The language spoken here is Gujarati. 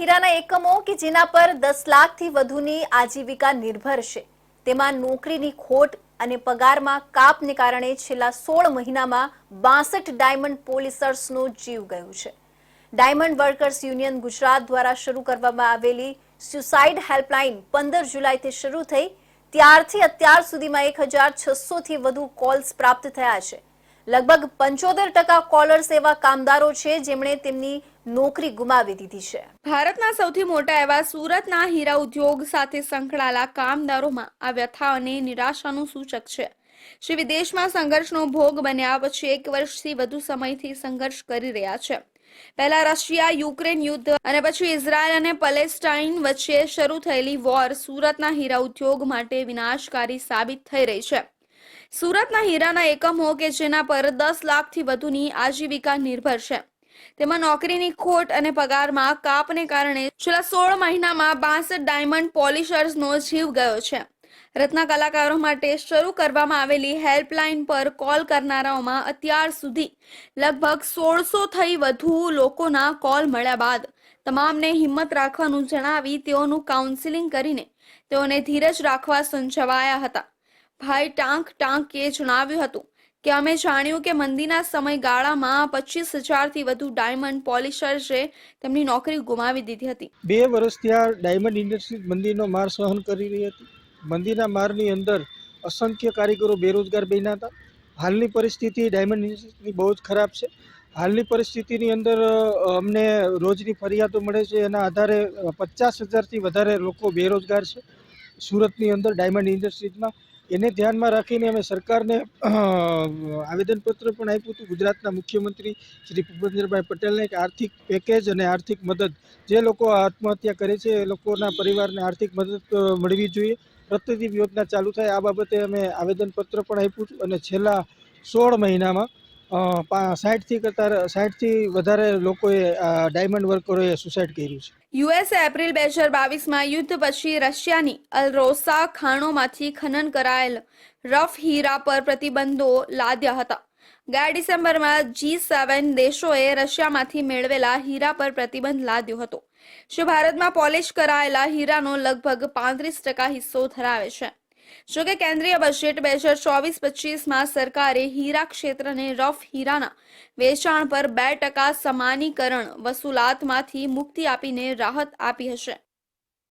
હીરાના એકમો કે જેના પર દસ લાખથી વધુની આજીવિકા નિર્ભર છે. તેમાં નોકરીની ખોટ અને પગારમાં કાપને કારણે છેલ્લા સોળ મહિનામાં બાસઠ ડાયમંડ પોલીસર્સનો જીવ ગયો છે. ડાયમંડ વર્કર્સ યુનિયન ગુજરાત દ્વારા શરૂ કરવામાં આવેલી સ્યુસાઇડ હેલ્પલાઇન પંદર જુલાઈથી શરૂ થઈ, ત્યારથી અત્યાર સુધીમાં એક હજાર છસોથી વધુ કોલ્સ પ્રાપ્ત થયા છે. લગભગ પંચોતેર ટકા કોલર્સ એવા કામદારો છે જેમણે તેમની નોકરી ગુમાવી દીધી છે. ભારતના સૌથી મોટા એવા સુરતના હીરા ઉદ્યોગ સાથે સંકળાયેલા કામદારોમાં આ વ્યથા અને નિરાશાનું સૂચક છે. શ્રી વિદેશમાં સંઘર્ષનો ભોગ બન્યા પછી એક વર્ષથી વધુ સમયથી સંઘર્ષ કરી રહ્યા છે. પહેલા રશિયા, યુક્રેન યુદ્ધ અને પછી ઇઝરાયલ અને પેલેસ્ટાઇન વચ્ચે શરૂ થયેલી વોર સુરતના હીરા ઉદ્યોગ માટે વિનાશકારી સાબિત થઈ રહી છે. સુરતના હીરાના એકમો કે જેના પર દસ લાખથી વધુની આજીવિકા નિર્ભર છે. તેમાં નોકરીની ખોટ અને પગારમાં કાપને કારણે છેલ્લા સોળ મહિનામાં બાસઠ ડાયમંડ પોલિશર્સનો જીવ ગયો છે. રત્ના કલાકારો માટે શરૂ કરવામાં આવેલી હેલ્પલાઇન પર કોલ કરનારાઓમાં અત્યાર સુધી લગભગ સોળસો થઈ વધુ લોકોના કોલ મળ્યા બાદ તમામને હિંમત રાખવાનું જણાવી તેઓનું કાઉન્સિલિંગ કરીને તેઓને ધીરજ રાખવા સંજવાયા હતા. ભાઈ ટાંક ટાંકે જણાવ્યું હતું કે અમે જાણ્યું કે મંદીના સમયગાળામાં પચીસ હજારથી વધુ ડાયમંડ પોલિશર્સે તેમની નોકરી ગુમાવી દીધી હતી. બે વર્ષથી આ ડાયમંડ ઇન્ડસ્ટ્રી મંદીનો માર સહન કરી રહી હતી. મંદીના મારની અંદર અસંખ્ય કારીગરો બેરોજગાર બન્યા હતા. હાલની પરિસ્થિતિ ડાયમંડ ઇન્ડસ્ટ્રીની બહુ જ ખરાબ છે. હાલની પરિસ્થિતિની અંદર અમને રોજની ફરિયાદો મળે છે. એના આધારે પચાસ હજારથી વધારે લોકો બેરોજગાર છે. સુરતની અંદર ડાયમંડ ઇન્ડસ્ટ્રીઝમાં એને ધ્યાનમાં રાખીને અમે સરકારને આવેદનપત્ર પણ આપ્યું હતું. ગુજરાતના મુખ્યમંત્રી શ્રી ભૂપેન્દ્રભાઈ પટેલને કે આર્થિક પેકેજ અને આર્થિક મદદ. જે લોકો આત્મહત્યા કરે છે, એ લોકોના પરિવારને આર્થિક મદદ મળવી જોઈએ. પ્રતિદીપ યોજના ચાલુ થાય, આ બાબતે અમે આવેદનપત્ર પણ આપ્યું અને છેલ્લા સોળ મહિનામાં સાઠથી કરતા સાઠથી વધારે લોકોએ ડાયમંડ વર્કરોએ સુસાઇડ કર્યું છે. યુએસએ એપ્રિલ બે હજાર બાવીસમાં યુદ્ધ પછી રશિયાની અલરોસા ખાણોમાંથી ખનન કરાયેલ રફ હીરા પર પ્રતિબંધો લાદ્યા હતા. ગયા ડિસેમ્બરમાં જી સેવન દેશોએ રશિયામાંથી મેળવેલા હીરા પર પ્રતિબંધ લાદ્યો હતો. જે ભારતમાં પોલિશ કરાયેલા હીરાનો લગભગ પાંત્રીસ ટકા હિસ્સો ધરાવે છે? જોકે કેન્દ્રીય બજેટ બે હજાર ચોવીસ પચીસમાં સરકારે હીરા ક્ષેત્રને રફ હીરાના વેચાણ પર બે ટકા સમાનીકરણ વસૂલાતમાંથી મુક્તિ આપીને રાહત આપી હશે.